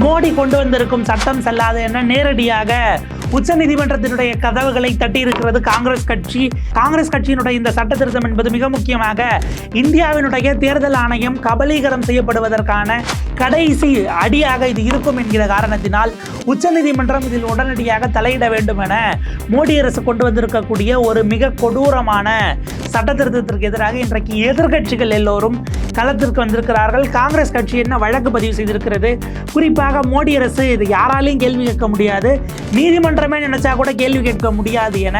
மோடி கொண்டு வந்திருக்கும் சட்டம் செல்லாது என நேரடியாக உச்சநீதிமன்றத்தினுடைய கதவுகளை தட்டியிருக்கிறது காங்கிரஸ் கட்சி. காங்கிரஸ் கட்சியினுடைய இந்த சட்ட திருத்தம் என்பது மிக முக்கியமாக இந்தியாவினுடைய தேர்தல் ஆணையம் கபலீகரம் செய்யப்படுவதற்கான கடைசி அடியாக இது இருக்கும் என்கிற காரணத்தினால் உச்சநீதிமன்றம் இதில் உடனடியாக தலையிட வேண்டும் என மோடி அரசு கொண்டு வந்திருக்கக்கூடிய ஒரு மிக கொடூரமான சட்ட திருத்தத்திற்கு எதிராக இன்றைக்கு எதிர்க்கட்சிகள் எல்லோரும் களத்திற்கு வந்திருக்கிறார்கள். காங்கிரஸ் கட்சி என்ன வழக்கு பதிவு செய்திருக்கிறது? குறிப்பாக மோடி அரசு இது யாராலையும் கேள்வி கேட்க முடியாது. நீதிமன்ற நீதிமன்றமே நினைச்சா கூட கேள்வி கேட்க முடியாது என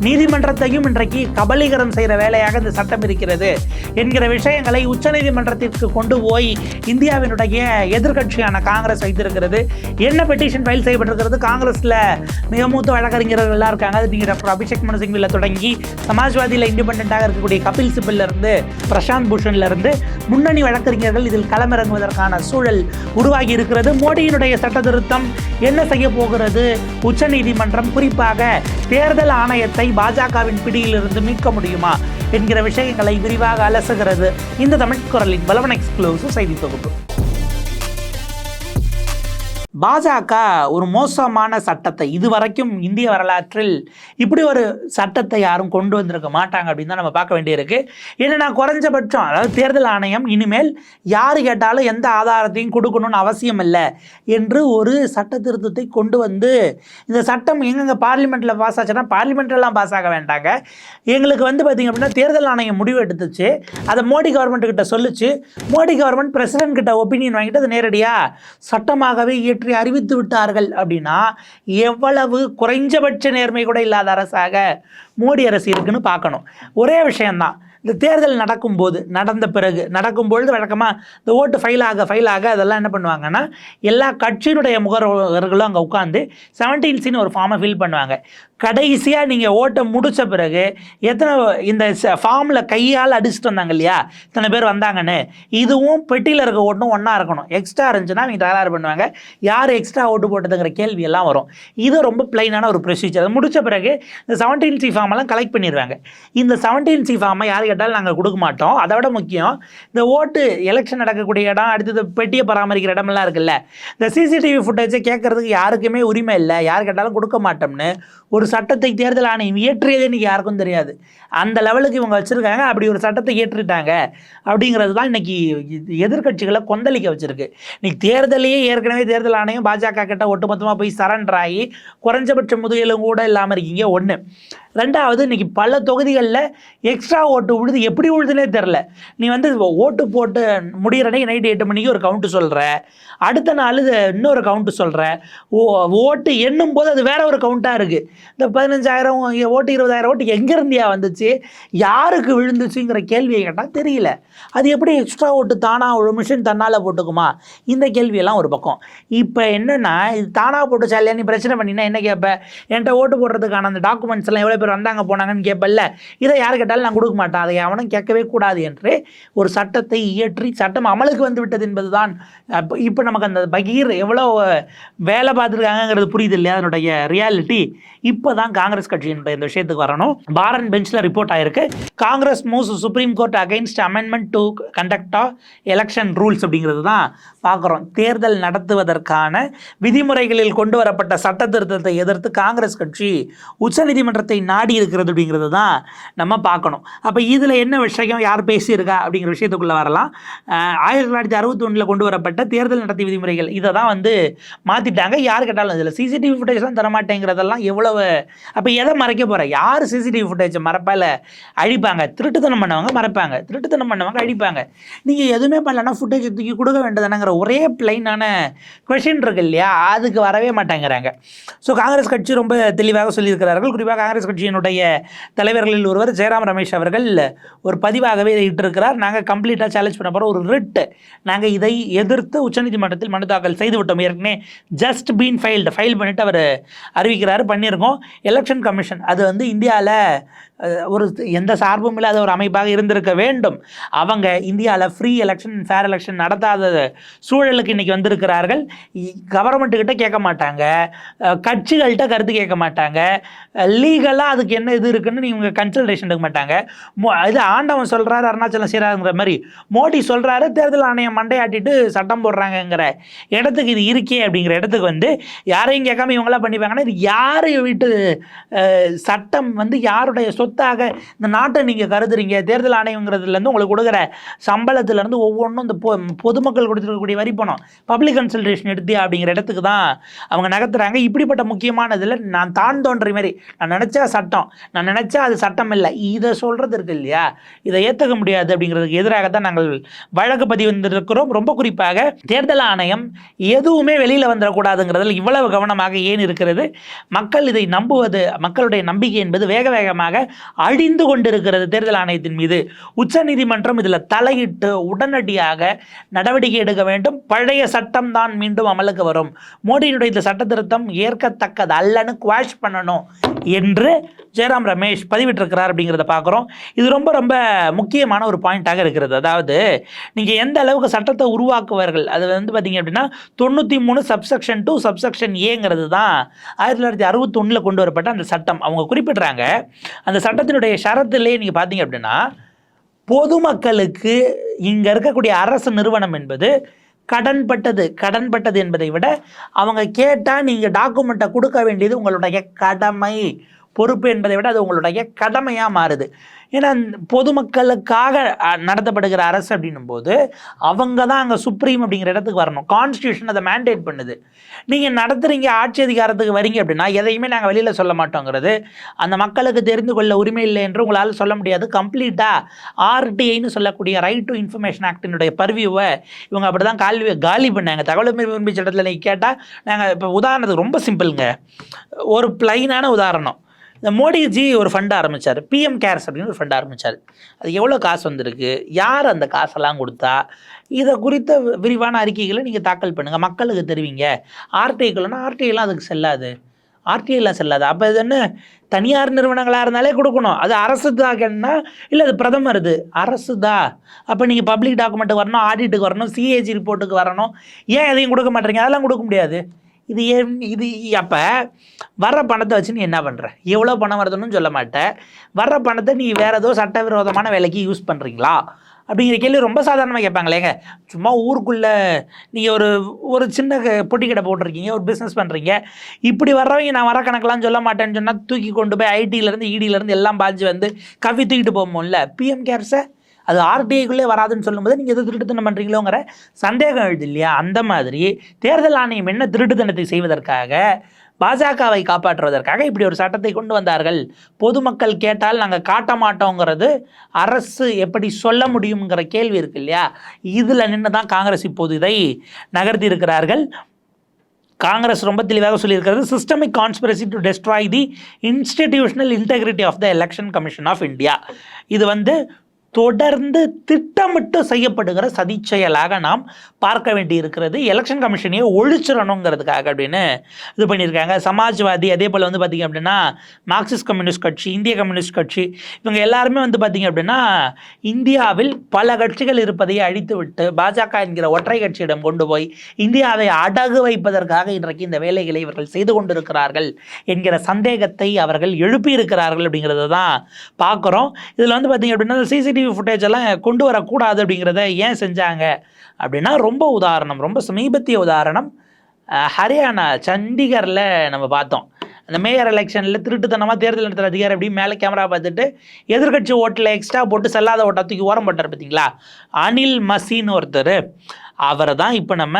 நீதிமன்றத்தையும் இன்றைக்கு கபலீகரம் செய்கிற வேலையாக இந்த சட்டம் இருக்கிறது என்கிற விஷயங்களை உச்சநீதிமன்றத்திற்கு கொண்டு போய் இந்தியாவினுடைய எதிர்கட்சியான காங்கிரஸ் வைத்திருக்கிறது. என்ன பெட்டிஷன் ஃபைல் செய்யப்பட்டிருக்கிறது? காங்கிரஸில் மிக மூத்த வழக்கறிஞர்கள்லாம் இருக்காங்க. அது நீங்கள் டாக்டர் அபிஷேக் மனு சிங்வில தொடங்கி சமாஜ்வாதியில் இண்டிபெண்ட்டாக இருக்கக்கூடிய கபில் சிபிலிருந்து பிரசாந்த் பூஷன்லேருந்து முன்னணி வழக்கறிஞர்கள் இதில் களமிறங்குவதற்கான சூழல் உருவாகி இருக்கிறது. மோடியினுடைய சட்ட திருத்தம் என்ன செய்ய போகிறது? உச்சநீதிமன்றம் குறிப்பாக தேர்தல் ஆணையத்தை பாஜகவின் பிடியிலிருந்து மீட்க முடியுமா என்கிற விஷயங்களை விரிவாக அலசுகிறது இந்த தமிழ் குரலின் பலவன் எக்ஸ்க்ளூசிவ் செய்தி தொகுப்பு. பாஜக ஒரு மோசமான சட்டத்தை இதுவரைக்கும் இந்திய வரலாற்றில் இப்படி ஒரு சட்டத்தை யாரும் கொண்டு வந்திருக்க மாட்டாங்க அப்படின்னு தான் நம்ம பார்க்க வேண்டியிருக்கு. என்னன்னா குறைஞ்சபட்சம் அதாவது தேர்தல் ஆணையம் இனிமேல் யார் கேட்டாலும் எந்த ஆதாரத்தையும் கொடுக்கணும்னு அவசியம் இல்லை என்று ஒரு சட்ட திருத்தத்தை கொண்டு வந்து இந்த சட்டம் எங்கெங்க பார்லிமெண்ட்டில் பாஸ் ஆச்சுன்னா பார்லிமெண்ட்லாம் பாஸ் ஆக வேண்டாங்க. எங்களுக்கு வந்து பார்த்திங்க அப்படின்னா தேர்தல் ஆணையம் முடிவு எடுத்துச்சு. அதை மோடி கவர்மெண்ட்டுக்கிட்ட சொல்லிச்சு சொல்லுச்சு. மோடி கவர்மெண்ட் பிரசிடென்ட் கிட்ட ஒப்பீனியன் வாங்கிட்டு அதை நேரடியாக சட்டமாகவே இயற்று அறிவித்து விட்டார்கள் அப்படின்னா எவ்வளவு குறைஞ்சபட்ச நேர்மை கூட இல்லாத அரசாக மோடி அரசு இருக்குன்னு பார்க்கணும். ஒரே விஷயம்தான். இந்த தேர்தல் நடக்கும்போது நடந்த பிறகு நடக்கும்பொழுது வழக்கமாக இந்த ஓட்டு ஃபைல் ஆக ஃபைல் ஆக அதெல்லாம் என்ன பண்ணுவாங்கன்னா எல்லா கட்சியினுடைய முகவர்களும் அங்கே உட்காந்து செவன்டீன் சின்னு ஒரு ஃபார்மை ஃபில் பண்ணுவாங்க. கடைசியாக நீங்கள் ஓட்டை முடித்த பிறகு எத்தனை இந்த ஃபார்மில் கையால் அடிச்சுட்டு வந்தாங்க இல்லையா? இத்தனை பேர் வந்தாங்கன்னு. இதுவும் பெட்டியில் இருக்க ஓட்டும் ஒன்றா இருக்கணும். எக்ஸ்ட்ரா இருந்துச்சுன்னா அவங்க தகராறு பண்ணுவாங்க. யார் எக்ஸ்ட்ரா ஓட்டு போட்டதுங்கிற கேள்வி எல்லாம் வரும். இது ரொம்ப பிளைனான ஒரு ப்ரொசீஜர் முடித்த பிறகு இந்த செவன்டீன் சி ஃபார்மெல்லாம் கலெக்ட் பண்ணிடுவாங்க இந்த செவன்டீன் சி ஃபார்மை யார் கேட்டால் நாங்கள் கொடுக்க மாட்டோம். அதை விட முக்கியம் இந்த ஓட்டு எலெக்ஷன் நடக்கக்கூடிய இடம் அடுத்தது பெட்டியை பராமரிக்கிற இடமெல்லாம் இருக்குல்ல இந்த சிசிடிவி ஃபுட்டேஜை கேட்கறதுக்கு யாருக்குமே உரிமை இல்லை. யார் கேட்டாலும் கொடுக்க மாட்டோம்னு ஒரு சட்டத்தை தேர்தல் ஆணையம் இயற்றியதே இன்றைக்கி யாருக்கும் தெரியாது. அந்த லெவலுக்கு இவங்க வச்சுருக்காங்க. அப்படி ஒரு சட்டத்தை இயற்றிட்டாங்க அப்படிங்கிறது தான் இன்னைக்கு எதிர்க்கட்சிகளை கொந்தளிக்க வச்சுருக்கு. இன்னைக்கு தேர்தலையே ஏற்கனவே தேர்தல் ஆணையம் பாஜக கிட்ட ஒட்டுமொத்தமாக போய் சரண்டர் ஆகி குறைஞ்சபட்ச முதுகெலும் கூட இல்லாமல் இருக்கீங்க. ஒன்று ரெண்டாவது இன்னைக்கு பல தொகுதிகளில் எக்ஸ்ட்ரா ஓட்டு உழுது எப்படி உழுதுனே தெரில. நீ வந்து ஓட்டு போட்டு முடிகிற அன்னைக்கு நைட்டு எட்டு மணிக்கு ஒரு கவுண்ட்டு சொல்கிற அடுத்த நாள் இது இன்னொரு கவுண்ட்டு சொல்கிற ஓ ஓட்டு எண்ணும் போது அது வேற ஒரு கவுண்ட்டாக இருக்குது இந்த பதினஞ்சாயிரம் ஓட்டு இருபதாயிரம் ஓட்டு எங்கேருந்தியா வந்துச்சு? யாருக்கு விழுந்துச்சுங்கிற கேள்வியை கேட்டால் தெரியல. அது எப்படி எக்ஸ்ட்ரா ஓட்டு தானாக ஒரு மிஷின் தன்னால் போட்டுக்குமா? இந்த கேள்வியெல்லாம் ஒரு பக்கம். இப்போ என்னென்னா இது தானாக போட்டுச்சா இல்லையா? நீ பிரச்சனை பண்ணினா என்ன கேட்ப என்கிட்ட ஓட்டு போடுறதுக்கான அந்த டாக்குமெண்ட்ஸ் எல்லாம் எவ்வளோ பேர் வந்தாங்க போனாங்கன்னு கேட்பல்ல இதை யார் கேட்டாலும் நான் கொடுக்க மாட்டேன் அதை அவனும் கேட்கவே கூடாது என்று ஒரு சட்டத்தை இயற்றி சட்டம் அமலுக்கு வந்து விட்டது என்பதுதான். அப்ப- இப்போ நமக்கு அந்த பகீர் எவ்வளோ வேலை பார்த்துருக்காங்கிறது புரியுது இல்லையா அதனுடைய ரியாலிட்டி இப்போ தான் காங்கிரஸ் கட்சியினுடைய இந்த விஷயத்துக்கு வரணும். பாரன் பெஞ்சில் ரிப்போர்ட் ஆயிருக்கு. Congress moves Supreme Court against amendment to conduct of election rules அப்படிங்கிறது தான் பார்க்குறோம். தேர்தல் நடத்துவதற்கான விதிமுறைகளில் கொண்டு வரப்பட்ட சட்ட திருத்தத்தை எதிர்த்து காங்கிரஸ் கட்சி உச்சநீதிமன்றத்தை நாடி இருக்கிறது அப்படிங்கிறது தான் நம்ம பார்க்கணும். அப்போ இதில் என்ன விஷயம்? யார் பேசியிருக்கா? அப்படிங்கிற விஷயத்துக்குள்ளே வரலாம். ஆயிரத்தி தொள்ளாயிரத்தி அறுபத்தொன்னில் கொண்டு வரப்பட்ட தேர்தல் நடத்தி விதிமுறைகள் இதை தான் வந்து மாற்றிட்டாங்க யார் கேட்டாலும் இதில் சிசிடிவி ஃபுட்டேஜ்லாம் தரமாட்டேங்கிறதெல்லாம் எவ்வளவு அப்போ எதை மறைக்க போகிற யார் சிசிடிவி ஃபுட்டேஜை மறப்பால அழிப்பாங்க. திருட்டுத்தனம் பண்ணவங்க மறைப்பாங்க. திருட்டுத்தனம் பண்ணவங்க அழிப்பாங்க. நீங்கள் எதுவுமே பண்ணலன்னா ஃபுட்டேஜ் தூக்கி கொடுக்க வேண்டியதானங்கிற ஒரே பிளைனான கொஷின் இருக்கு இல்லையா? அதுக்கு வரவே மாட்டேங்கிறாங்க. ஸோ காங்கிரஸ் கட்சி ரொம்ப தெளிவாக சொல்லியிருக்கிறார்கள். குறிப்பாக காங்கிரஸ் கட்சியினுடைய தலைவர்களில் ஒருவர் ஜெயராம் ரமேஷ் அவர்கள் ஒரு பதிவாகவே இதை இட்டிருக்கிறார் நாங்கள் கம்ப்ளீட்டாக சேலஞ்ச் பண்ண போகிற ஒரு ரிட்டு. நாங்கள் இதை எதிர்த்து உச்சநீதிமன்றத்தில் மனு தாக்கல் செய்து விட்டோம் ஏற்கனவே ஜஸ்ட் பீன் ஃபைல்டு ஃபைல் பண்ணிவிட்டு அவர் அறிவிக்கிறாரு பண்ணியிருக்கோம். எலெக்ஷன் கமிஷன் அது வந்து இந்தியாவில் ஒரு எந்த சார்பும் இல்லாத ஒரு அமைப்பாக இருந்திருக்க வேண்டும். அவங்க இந்தியாவில் ஃப்ரீ எலெக்ஷன் ஃபேர் எலெக்ஷன் நடத்தாத சூழலுக்கு இன்றைக்கி வந்திருக்கிறார்கள். கவர்மெண்ட்டுக்கிட்ட கேட்க மாட்டாங்க. கட்சிகள்கிட்ட கருத்து கேட்க மாட்டாங்க. லீகலாக அதுக்கு என்ன இது இருக்குன்னு இவங்க கன்சல்டேஷன் எடுக்க மாட்டாங்க. மோ இது ஆண்டவன் சொல்கிறாரு அருணாச்சலம் செய்கிறாருங்கிற மாதிரி. மோடி சொல்கிறாரு தேர்தல் ஆணையம் மண்டையாட்டிட்டு சட்டம் போடுறாங்கங்கிற இடத்துக்கு இது இருக்கே அப்படிங்கிற இடத்துக்கு வந்து யாரையும் கேட்காம இவங்களாம் பண்ணிப்பாங்கன்னா இது யார் வீட்டு சட்டம் வந்து யாருடைய சொத்தாக இந்த நாட்டை நீங்கள் கருதுறீங்க. தேர்தல் ஆணையங்கிறதுலேருந்து உங்களுக்கு கொடுக்குற சம்பளத்துலேருந்து ஒவ்வொன்றும் இந்த பொ பொதுமக்கள் கொடுத்துருக்கக்கூடிய வரி பணம். பப்ளிக் கன்சல்டேஷன் எடுத்து அப்படிங்கிற இடத்துக்கு தான் அவங்க நகர்த்துறாங்க. இப்படிப்பட்ட முக்கியமானதில் நான் தான் தோன்ற மாதிரி நான் நினச்சா சட்டம். நான் நினச்சா அது சட்டம் இல்லை. இதை சொல்கிறது இருக்கு இல்லையா? இதை ஏற்றுக்க முடியாது அப்படிங்கிறதுக்கு எதிராக தான் நாங்கள் வழக்கு பதிவு வந்திருக்கிறோம். ரொம்ப குறிப்பாக தேர்தல் ஆணையம் எதுவுமே வெளியில் வந்துடக்கூடாதுங்கிறதில் இவ்வளவு கவனமாக ஏன் இருக்கிறது? மக்கள் இதை நம்புவது மக்களுடைய நம்பிக்கை என்பது வேக வேகமாக அழிந்து கொண்டிருக்கிறது தேர்தல் ஆணையத்தின் மீது. உச்சநீதிமன்றம் இதில் தலையிட்டு உடனடியாக நடவடிக்கை எடுக்க வேண்டும். பழைய சட்டம் தான் மீண்டும் அமலுக்கு வரும். மோடியினுடைய இந்த சட்ட திருத்தம் ஏற்கத்தக்கது அல்லன்னு குவாஷ் பண்ணணும் என்று ஜெயராம் ரமேஷ் பதிவிட்டிருக்கிறார் அப்படிங்கிறத பார்க்குறோம். இது ரொம்ப ரொம்ப முக்கியமான ஒரு பாயிண்ட்டாக இருக்கிறது. அதாவது நீங்கள் எந்த அளவுக்கு சட்டத்தை உருவாக்குவார்கள்? அது வந்து பார்த்தீங்க அப்படின்னா தொண்ணூற்றி மூணு சப்செக்ஷன் டூ சப்செக்ஷன் ஏங்கிறது தான் ஆயிரத்தி தொள்ளாயிரத்தி அறுபத்தொன்னில் கொண்டு வரப்பட்ட அந்த சட்டம். அவங்க குறிப்பிட்றாங்க அந்த சட்டத்தினுடைய ஷரத்துலேயே நீங்கள் பார்த்தீங்க அப்படின்னா பொதுமக்களுக்கு இங்கே இருக்கக்கூடிய அரசு நிறுவனம் என்பது கடன்பட்டது. கடன்பட்டது என்பதை விட அவங்க கேட்டால் நீங்கள் டாக்குமெண்ட்டை கொடுக்க வேண்டியது உங்களுடைய கடமை. பொறுப்பு என்பதை விட அது உங்களுடைய கடமையாக மாறுது. ஏன்னா பொதுமக்களுக்காக நடத்தப்படுகிற அரசு அப்படின்னும் போது அவங்க தான் அங்கே சுப்ரீம் அப்படிங்கிற இடத்துக்கு வரணும். கான்ஸ்டியூஷன் அதை மேண்டேட் பண்ணுது. நீங்கள் நடத்துகிறீங்க ஆட்சி அதிகாரத்துக்கு வரீங்க அப்படின்னா எதையுமே நாங்கள் வெளியில் சொல்ல மாட்டோங்கிறது அந்த மக்களுக்கு தெரிந்து கொள்ள உரிமை இல்லை என்று உங்களால் சொல்ல முடியாது. கம்ப்ளீட்டாக ஆர்டிஐன்னு சொல்லக்கூடிய ரைட் டு இன்ஃபர்மேஷன் ஆக்டினுடைய பர்வியூவை இவங்க அப்படி தான் காலி காலி பண்ணாங்க. தகவல் உரிமை சட்டத்தில் நீங்கள் கேட்டால் நாங்கள் இப்போ உதாரணத்துக்கு ரொம்ப சிம்பிளுங்க ஒரு பிளைனான உதாரணம். இந்த மோடிஜி ஒரு ஃபண்ட் ஆரம்பித்தார் பிஎம் கேர்ஸ் அப்படின்னு ஒரு ஃபண்ட் ஆரம்பித்தார் அது எவ்வளோ காசு வந்திருக்கு? யார் அந்த காசெல்லாம் கொடுத்தா? இதை குறித்த விரிவான அறிக்கைகளை நீங்கள் தாக்கல் பண்ணுங்கள் மக்களுக்கு தெரிவிங்க. ஆர்டிஐக்குள்ளனா ஆர்டிஐலாம் அதுக்கு செல்லாது. ஆர்டிஐலாம் செல்லாது. அப்போ இது என்ன? தனியார் நிறுவனங்களாக இருந்தாலே கொடுக்கணும். அது அரசு தாக்கன்னா இல்லை அது பிரதமர் இது. அரசு தான். அப்போ நீங்கள் பப்ளிக் டாக்குமெண்ட்டுக்கு வரணும் ஆடிட்டுக்கு வரணும் சிஏஜி ரிப்போர்ட்டுக்கு வரணும். ஏன் எதையும் கொடுக்க மாட்டேறீங்க? அதெல்லாம் கொடுக்க முடியாது. இது ஏன் இது அப்போ வர்ற பணத்தை வச்சு நீ என்ன பண்ணுற எவ்வளோ பணம் வருதுன்னு சொல்ல மாட்டேன் வர்ற பணத்தை நீ வேறு ஏதோ சட்டவிரோதமான வேலைக்கு யூஸ் பண்ணுறீங்களா அப்படிங்கிற கேள்வி ரொம்ப சாதாரணமாக கேட்பாங்களேங்க சும்மா ஊருக்குள்ளே நீங்கள் ஒரு ஒரு சின்ன பொட்டி கடை போட்டிருக்கீங்க ஒரு பிஸ்னஸ் பண்ணுறீங்க இப்படி வர்றவங்க நான் வர கணக்கெலாம் சொல்ல மாட்டேன்னு சொன்னால் தூக்கி கொண்டு போய் ஐடியிலேருந்து இடியிலேருந்து எல்லாம் பாஞ்சு வந்து கவி தூக்கிட்டு போகும்ல பிஎம் கேர்ஸை அது ஆர்டிஐக்குள்ளே வராதுன்னு சொல்லும்போது நீங்கள் எது திருட்டுத்தனம் பண்ணுறீங்களோங்கிற சந்தேகம் எழுது இல்லையா அந்த மாதிரி தேர்தல் ஆணையம் என்ன திருட்டுத்தனத்தை செய்வதற்காக பாஜகவை காப்பாற்றுவதற்காக இப்படி ஒரு சட்டத்தை கொண்டு வந்தார்கள்? பொதுமக்கள் கேட்டால் நாங்கள் காட்ட மாட்டோங்கிறது அரசு எப்படி சொல்ல முடியுங்கிற கேள்வி இருக்கு இல்லையா இதில் நின்று தான் காங்கிரஸ் இப்போது இதை நகர்த்தி இருக்கிறார்கள் காங்கிரஸ் ரொம்ப தெளிவாக சொல்லியிருக்கிறது systemic conspiracy to destroy the institutional integrity of the election commission of India இது வந்து தொடர்ந்து திட்டமிட்டு செய்யப்படுகிற சதி செயலாக நாம் பார்க்க வேண்டி இருக்கிறது எலெக்ஷன் கமிஷனையே ஒழிச்சிடணுங்கிறதுக்காக அப்படின்னு இது பண்ணியிருக்காங்க. சமாஜ்வாதி அதே போல் வந்து பார்த்திங்க அப்படின்னா மார்க்சிஸ்ட் கம்யூனிஸ்ட் கட்சி இந்திய கம்யூனிஸ்ட் கட்சி இவங்க எல்லாருமே வந்து பார்த்திங்க அப்படின்னா இந்தியாவில் பல கட்சிகள் இருப்பதை அழித்துவிட்டு பாஜக என்கிற ஒற்றை கட்சியிடம் கொண்டு போய் இந்தியாவை அடகு வைப்பதற்காக இன்றைக்கு இந்த வேலைகளை இவர்கள் செய்து கொண்டிருக்கிறார்கள் என்கிற சந்தேகத்தை அவர்கள் எழுப்பியிருக்கிறார்கள் அப்படிங்கிறத தான் பார்க்குறோம். இதில் வந்து பார்த்திங்க அப்படின்னா சிசி சிசிடிவி ஃபுட்டேஜ் எல்லாம் கொண்டு வரக்கூடாது அப்படிங்கிறத ஏன் செஞ்சாங்க? அப்படின்னா ரொம்ப உதாரணம் ரொம்ப சமீபத்திய உதாரணம். ஹரியானா சண்டிகரில் நம்ம பார்த்தோம். அந்த மேயர் எலெக்ஷனில் திருட்டுத்தனமாக தேர்தல் நடத்துகிற அதிகாரி அப்படி மேலே கேமரா பார்த்துட்டு எதிர்கட்சி ஓட்டில் எக்ஸ்ட்ரா போட்டு செல்லாத ஓட்டை தூக்கி ஓரம் போட்டார் பார்த்தீங்களா? அனில் மசின்னு ஒருத்தர். அவரை தான் இப்போ நம்ம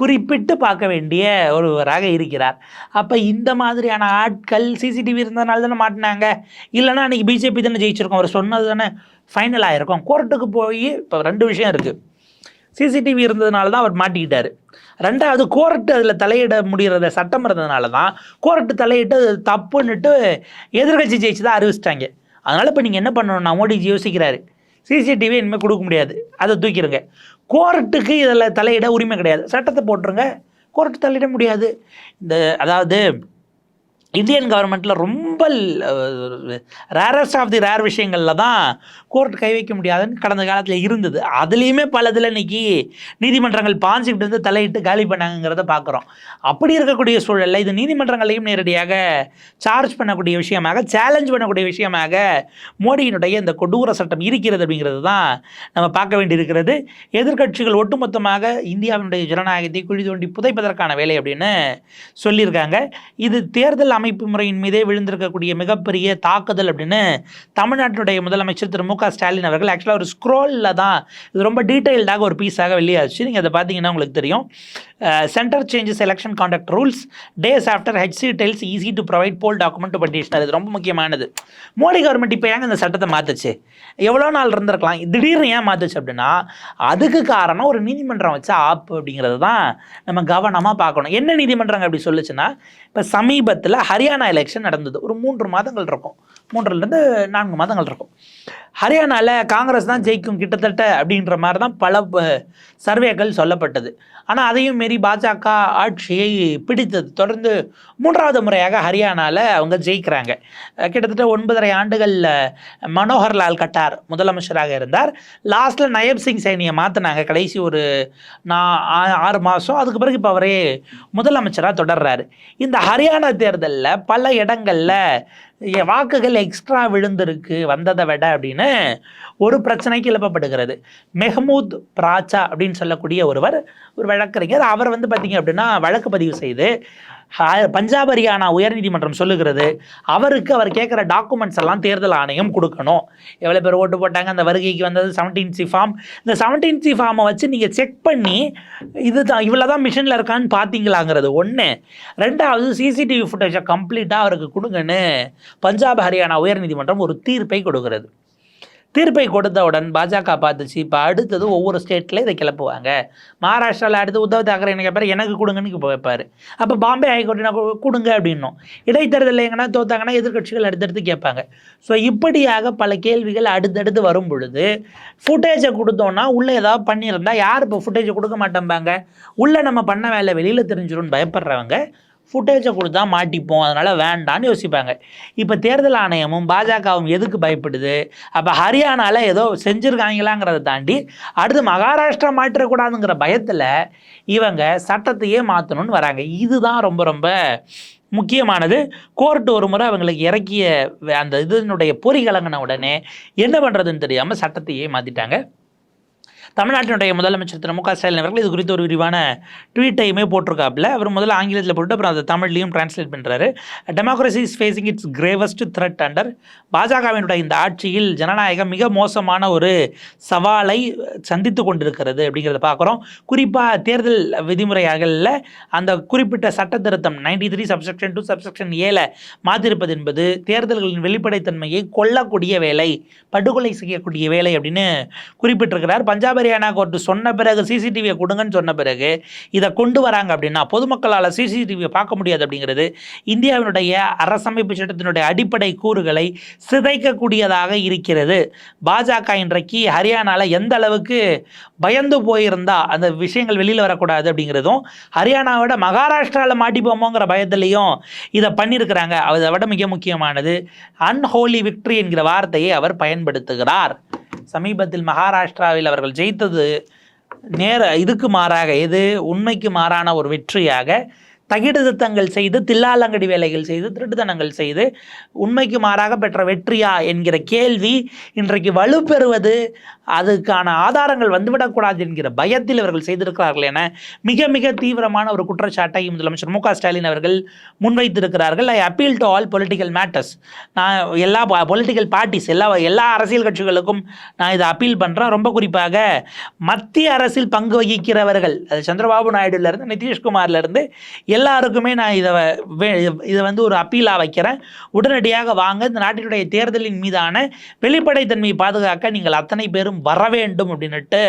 குறிப்பிட்டு பார்க்க வேண்டிய ஒருவராக இருக்கிறார். அப்போ இந்த மாதிரியான ஆட்கள் சிசிடிவி இருந்ததுனால தானே மாட்டினாங்க? இல்லைன்னா அன்றைக்கி பிஜேபி தானே ஜெயிச்சிருக்கோம். அவர் சொன்னது தானே ஃபைனல் ஆகிருக்கும் கோர்ட்டுக்கு போய் இப்போ ரெண்டு விஷயம் இருக்குது சிசிடிவி இருந்ததுனால தான் அவர் மாட்டிக்கிட்டார். ரெண்டாவது கோர்ட்டு அதில் தலையிட முடிகிறத சட்டம் இருந்ததுனால தான் கோர்ட்டு தலையிட்டு தப்புன்னுட்டு எதிர்க்கட்சி ஜெயிச்சு தான் அறிவிச்சிட்டாங்க. அதனால் இப்போ நீங்கள் என்ன பண்ணணும்னா மோடிஜி யோசிக்கிறாரு. சிசிடிவி இனிமேல் கொடுக்க முடியாது. அதை தூக்கிடுங்க. கோர்ட்டுக்கு இதில் தலையிட உரிமை கிடையாது. சட்டத்தை போட்டுருங்க. கோர்ட்டு தலையிட முடியாது. இந்த அதாவது இந்தியன் கவர்மெண்ட்டில் ரொம்ப ரேரஸ்ட் ஆஃப் தி ரேர் விஷயங்களில் தான் கோர்ட் கை வைக்க முடியாதுன்னு கடந்த காலத்தில் இருந்தது. அதுலேயுமே பல இதில் இன்றைக்கி நீதிமன்றங்கள் பாஞ்சுக்கிட்டு வந்து தலையிட்டு காலி பண்ணாங்கிறத பார்க்குறோம் அப்படி இருக்கக்கூடிய சூழலில் இது நீதிமன்றங்களையும் நேரடியாக சார்ஜ் பண்ணக்கூடிய விஷயமாக சேலஞ்ச் பண்ணக்கூடிய விஷயமாக மோடியினுடைய இந்த கொடூர சட்டம் இருக்கிறது அப்படிங்கிறது தான் நம்ம பார்க்க வேண்டியிருக்கிறது. எதிர்க்கட்சிகள் ஒட்டுமொத்தமாக இந்தியாவினுடைய ஜனநாயகத்தை குழி தோண்டி புதைப்பதற்கான வேலை அப்படின்னு சொல்லியிருக்காங்க. இது தேர்தல் அமைப்பு முறையின் மீதே விழுந்திருக்கக்கூடிய மிகப்பெரிய தாக்குதல் அப்படின்னு தமிழ்நாட்டினுடைய முதலமைச்சர் திரு மு க ஸ்டாலின் அவர்கள் ஆக்சுவலாக ஒரு ஸ்க்ரோலில் தான் இது ரொம்ப டீட்டெயில்டாக ஒரு பீஸாக வெளியாச்சு. நீங்கள் அதை பார்த்தீங்கன்னா உங்களுக்கு தெரியும். Center changes election conduct rules days after HC tells EC to provide poll document petitioner இது ரொம்ப முக்கியமானது. மோடி கவர்மெண்ட் இப்போ ஏங்க இந்த சட்டத்தை மாற்றுச்சு எவ்வளோ நாள் இருந்திருக்கலாம்? திடீர்னு ஏன் மாற்றுச்சு அப்படின்னா அதுக்கு காரணம் ஒரு நீதிமன்றம் வச்ச ஆப் அப்படிங்கிறது தான் நம்ம கவனமாக பார்க்கணும். என்ன நீதிமன்றங்க அப்படி சொல்லுச்சுன்னா இப்போ சமீபத்தில் ஹரியானா எலெக்ஷன் நடந்தது. ஒரு மூன்று மாதங்கள் இருக்கும். மூன்றுலேருந்து நான்கு மாதங்கள் இருக்கும். ஹரியானாவில் காங்கிரஸ் தான் ஜெயிக்கும் கிட்டத்தட்ட அப்படின்ற மாதிரி தான் பல சர்வேக்கள் சொல்லப்பட்டது. ஆனால் அதையும் மீறி பாஜக ஆட்சியை பிடித்தது. தொடர்ந்து மூன்றாவது முறையாக ஹரியானாவில் அவங்க ஜெயிக்கிறாங்க. கிட்டத்தட்ட ஒன்பதரை ஆண்டுகளில் மனோகர்லால் கட்டார் முதலமைச்சராக இருந்தார். லாஸ்ட்டில் நயப் சிங் சைனியை மாற்றினாங்க கடைசி ஒரு நான் ஆ- ஆறு மாதம் அதுக்கு பிறகு இப்போ அவரே முதலமைச்சராக தொடர்றாரு. இந்த ஹரியானா தேர்தலில் பல இடங்களில் வாக்குகள் எக்ஸ்ட்ரா விழுந்திருக்கு வந்ததை விட அப்படின்னு ஒரு பிரச்சனைக்கு எழுப்பப்படுகிறது. மெஹமூத் பிராச்சா அப்படின்னு சொல்லக்கூடிய ஒருவர் ஒரு வழக்கறிஞர் அவர் வந்து பார்த்தீங்க அப்படின்னா வழக்கு பதிவு செய்து பஞ்சாப் ஹரியானா உயர்நீதிமன்றம் சொல்லுகிறது அவருக்கு அவர் கேட்குற டாக்குமெண்ட்ஸ் எல்லாம் தேர்தல் ஆணையம் கொடுக்கணும். எவ்வளோ பேர் ஓட்டு போட்டாங்க? அந்த வருகைக்கு வந்தது செவன்டீன் சி ஃபார்ம் இந்த செவன்டீன் சி ஃபார்மை வச்சு நீங்கள் செக் பண்ணி இது தான் இவ்வளோ தான் மிஷினில் இருக்கான்னு பார்த்தீங்களாங்கிறது ஒன்று ரெண்டாவது சிசிடிவி ஃபுட்டேஜை கம்ப்ளீட்டாக அவருக்கு கொடுங்கன்னு பஞ்சாப் ஹரியானா உயர்நீதிமன்றம் ஒரு தீர்ப்பை கொடுக்கிறது. தீர்ப்பை கொடுத்தவுடன் பாஜக பார்த்துச்சு. இப்போ அடுத்தது ஒவ்வொரு ஸ்டேட்டில் இதை கிளப்புவாங்க. மகாராஷ்டிராவில் அடுத்து உத்தவ் தாக்கரே என்ன கேட்பார் எனக்கு கொடுங்கன்னு இப்போ வைப்பார் அப்போ பாம்பே ஹைகோர்ட் கொடுங்க அப்படின்னும். இடைத்தேர்தலில் எங்கன்னா தோத்தாங்கன்னா எதிர்க்கட்சிகள் அடுத்தடுத்து கேட்பாங்க. ஸோ இப்படியாக பல கேள்விகள் அடுத்தடுத்து வரும் பொழுது ஃபுட்டேஜை கொடுத்தோன்னா உள்ளே ஏதாவது பண்ணியிருந்தா யார் இப்போ ஃபுட்டேஜை கொடுக்க மாட்டேம்பாங்க? உள்ளே நம்ம பண்ண வேலை வெளியில் தெரிஞ்சிடும்னு பயப்படுறவங்க ஃபுட்டேஜை கொடுத்தா மாட்டிப்போம். அதனால் வேண்டான்னு யோசிப்பாங்க. இப்போ தேர்தல் ஆணையமும் பாஜகவும் எதுக்கு பயப்படுது? அப்போ ஹரியானாவில் ஏதோ செஞ்சுருக்காங்களாங்கிறத தாண்டி அடுத்து மகாராஷ்டிரா மாற்றக்கூடாதுங்கிற பயத்தில் இவங்க சட்டத்தையே மாற்றணும்னு வராங்க. இதுதான் ரொம்ப ரொம்ப முக்கியமானது. கோர்ட் ஒரு முறை அவங்களுக்கு இறக்கிய அந்த இதனுடைய பொறி கலங்கின உடனே என்ன பண்ணுறதுன்னு தெரியாமல் சட்டத்தையே மாற்றிட்டாங்க தமிழ்நாட்டினுடைய முதலமைச்சர் திரு மு க ஸ்டாலின் அவர்கள் இது குறித்து ஒரு விரிவான ட்வீட்டையுமே போட்டிருக்காப்புல. அவர் முதல்ல ஆங்கிலத்தில் போட்டு அப்புறம் அதை தமிழ்லையும் டிரான்ஸ்லேட் பண்ணுறாரு democracy is facing its gravest threat under பாஜகவினுடைய இந்த ஆட்சியில் ஜனநாயகம் மிக மோசமான ஒரு சவாலை சந்தித்து கொண்டிருக்கிறது அப்படிங்கிறத பார்க்குறோம். குறிப்பாக தேர்தல் விதிமுறைகளில் அந்த குறிப்பிட்ட சட்ட திருத்தம் ninety three subsection two subsection ஏழை மாற்றிருப்பது என்பது தேர்தல்களின் வெளிப்படைத்தன்மையை கொல்லக்கூடிய வேலை படுகொலை செய்யக்கூடிய வேலை அப்படின்னு குறிப்பிட்டிருக்கிறார். பஞ்சாப் ஹரியானா கோர்ட்டு சொன்ன பிறகு சிசிடிவியை கொடுங்கன்னு சொன்ன பிறகு இதை கொண்டு வராங்க அப்படின்னா பொதுமக்களால் சிசிடிவியை பார்க்க முடியாது அப்படிங்கிறது இந்தியாவினுடைய அரசமைப்பு சட்டத்தினுடைய அடிப்படை கூறுகளை சிதைக்கக்கூடியதாக இருக்கிறது. பாஜக இன்றைக்கு ஹரியானாவில் எந்த அளவுக்கு பயந்து போயிருந்தா அந்த விஷயங்கள் வெளியில் வரக்கூடாது அப்படிங்கிறதும் ஹரியானாவோட மகாராஷ்டிராவில் மாட்டிப்போமோங்கிற பயத்திலையும் இதை பண்ணியிருக்கிறாங்க. அதை விட மிக முக்கியமானது அன்ஹோலி விக்ட்ரி என்கிற வார்த்தையை அவர் பயன்படுத்துகிறார். சமீபத்தில் மகாராஷ்டிராவில் அவர்கள் ஜெயித்தது நேர இதுக்கு மாறாக எது உண்மைக்கு மாறான ஒரு வெற்றியாக தகிடுதத்தங்கள் செய்து தில்லாலங்கடி வேலைகள் செய்து திருட்டுத்தனங்கள் செய்து உண்மைக்கு மாறாக பெற்ற வெற்றியா என்கிற கேள்வி இன்றைக்கு வலுப்பெறுவது அதுக்கான ஆதாரங்கள் வந்துவிடக்கூடாது என்கிற பயத்தில் இவர்கள் செய்திருக்கிறார்கள் என மிக மிக தீவிரமான ஒரு குற்றச்சாட்டை முதலமைச்சர் மு க ஸ்டாலின் அவர்கள் முன்வைத்திருக்கிறார்கள். I appeal to all political matters நான் எல்லா பொலிட்டிக்கல் பார்ட்டிஸ் எல்லா எல்லா அரசியல் கட்சிகளுக்கும் நான் இதை அப்பீல் பண்ணுறேன் ரொம்ப குறிப்பாக மத்திய அரசில் பங்கு வகிக்கிறவர்கள் அது சந்திரபாபு நாயுடுலேருந்து நிதிஷ்குமார்லேருந்து எல்லாருக்குமே நான் இதை வே- இதை வந்து ஒரு அப்பீலாக வைக்கிறேன். உடனடியாக வாங்க இந்த நாட்டினுடைய தேர்தலின் மீதான வெளிப்படைத்தன்மையை பாதுகாக்க நீங்கள் அத்தனை பேரும் வர வேண்டும் அப்படின்னுட்டு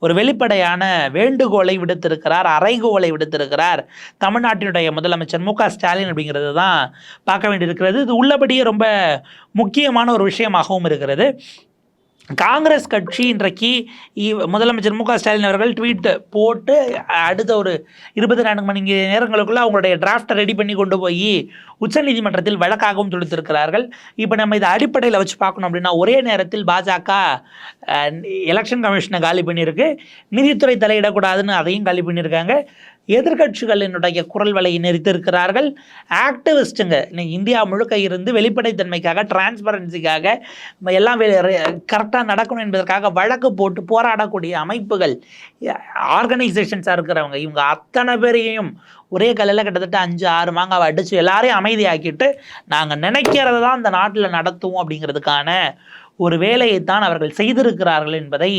ஒரு வெளிப்படையான வேண்டுகோளை விடுத்திருக்கிறார் அறைகோலை விடுத்திருக்கிறார் தமிழ்நாட்டினுடைய முதலமைச்சர் மு ஸ்டாலின் அப்படிங்கிறது தான் பார்க்க வேண்டியிருக்கிறது. இது உள்ளபடியே ரொம்ப முக்கியமான ஒரு விஷயமாகவும் இருக்கிறது. காங்கிரஸ் கட்சி இன்றைக்கு இ- முதலமைச்சர் மு க ஸ்டாலின் அவர்கள் ட்வீட் போட்டு அடுத்த ஒரு இருபத்தி நான்கு மணி நேரங்களுக்குள்ள அவங்களுடைய டிராஃப்டை ரெடி பண்ணி கொண்டு போய் உச்சநீதிமன்றத்தில் வழக்காகவும் தொடுத்திருக்கிறார்கள். இப்போ நம்ம இதை அடிப்படையில் வச்சு பார்க்கணும் அப்படின்னா ஒரே நேரத்தில் பாஜக எலெக்ஷன் கமிஷனை காலி பண்ணியிருக்கு. நிதித்துறை தலையிடக்கூடாதுன்னு அதையும் காலி பண்ணியிருக்காங்க. எதிர்கட்சிகளினுடைய குரல் வலையை நிறுத்திருக்கிறார்கள் ஆக்டிவிஸ்ட்டுங்க இன்னைக்கு இந்தியா முழுக்க இருந்து வெளிப்படைத்தன்மைக்காக டிரான்ஸ்பரன்சிக்காக எல்லாம் கரெக்டாக நடக்கணும் என்பதற்காக வழக்கு போட்டு போராடக்கூடிய அமைப்புகள் ஆர்கனைசேஷன்ஸாக இருக்கிறவங்க இவங்க அத்தனை பேரையும் ஒரே கல்லில் கிட்டத்தட்ட அஞ்சு ஆறு மாங்காவை அடித்து எல்லாரையும் அமைதியாக்கிட்டு நாங்கள் நினைக்கிறத தான் இந்த நாட்டில் நடத்துவோம் அப்படிங்கிறதுக்கான ஒரு வேலையைத்தான் அவர்கள் செய்திருக்கிறார்கள் என்பதை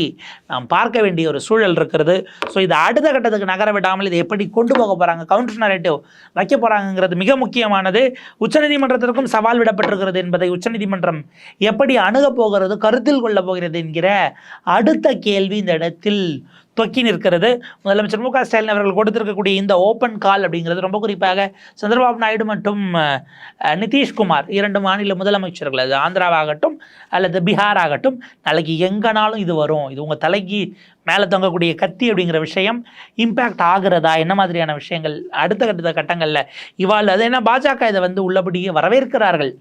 நாம் பார்க்க வேண்டிய ஒரு சூழல் இருக்கிறது. ஸோ இது அடுத்த கட்டத்துக்கு நகர விடாமல் இதை எப்படி கொண்டு போக போகிறாங்க கவுண்டர் நரேட்டிவ் வைக்க போகிறாங்கிறது மிக முக்கியமானது. உச்சநீதிமன்றத்திற்கும் சவால் விடப்பட்டிருக்கிறது என்பதை உச்சநீதிமன்றம் எப்படி அணுகப் போகிறது கருத்தில் கொள்ளப் போகிறது என்கிற அடுத்த கேள்வி இந்த இடத்தில் தொக்கி நிற்கிறது. முதலமைச்சர் மு க ஸ்டாலின் அவர்கள் கொடுத்திருக்கக்கூடிய இந்த ஓப்பன் கால் அப்படிங்கிறது ரொம்ப குறிப்பாக சந்திரபாபு நாயுடு மற்றும் நிதிஷ்குமார் இரண்டு மாநில முதலமைச்சர்கள் அது ஆந்திராவாகட்டும் அல்லது பீகார் ஆகட்டும் நாளைக்கு எங்கனாலும் இது வரும். இது உங்கள் தலைக்கு மேலே தொங்கக்கூடிய கத்தி அப்படிங்கிற விஷயம் இம்பேக்ட் ஆகிறதா? என்ன மாதிரியான விஷயங்கள்? அடுத்த கட்ட கட்டங்களில் இவாள் அது ஏன்னா பாஜக இதை வந்து உள்ளபடியே வரவேற்கிறார்கள்.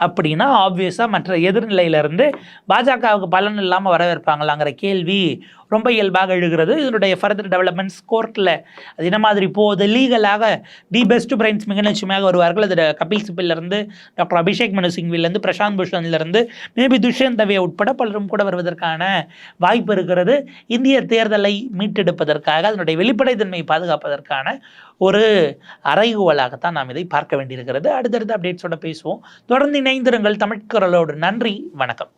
அப்படின்னா ஆப்வியஸாக மற்ற எதிர்நிலையிலிருந்து பாஜகவுக்கு பலன் இல்லாமல் வரவேற்பாங்களாங்கிற கேள்வி ரொம்ப இயல்பாக எழுகிறது. இதனுடைய ஃபர்தர் டெவலப்மெண்ட்ஸ் கோர்ட்டில் அது என்ன மாதிரி போகுது? லீகலாக தி பெஸ்ட் பிரைன்ஸ் மிக நிச்சயமாக வருவார்கள். அது கபில் சிபிலிருந்து டாக்டர் அபிஷேக் மனு சிங்விலேருந்து பிரசாந்த் பூஷன்லேருந்து மேபி துஷ்யந்த் தவே உட்பட பலரும் கூட வருவதற்கான வாய்ப்பு இருக்கிறது. இந்திய தேர்தலை மீட்டெடுப்பதற்காக அதனுடைய வெளிப்படைத்தன்மையை பாதுகாப்பதற்கான ஒரு அறைகுவலாகத்தான் நாம் இதை பார்க்க வேண்டியிருக்கிறது. அடுத்தடுத்த அப்டேட்ஸோட பேசுவோம். தொடர்ந்து இணைந்திருங்கள் தமிழ்குரலோடு நன்றி. வணக்கம்.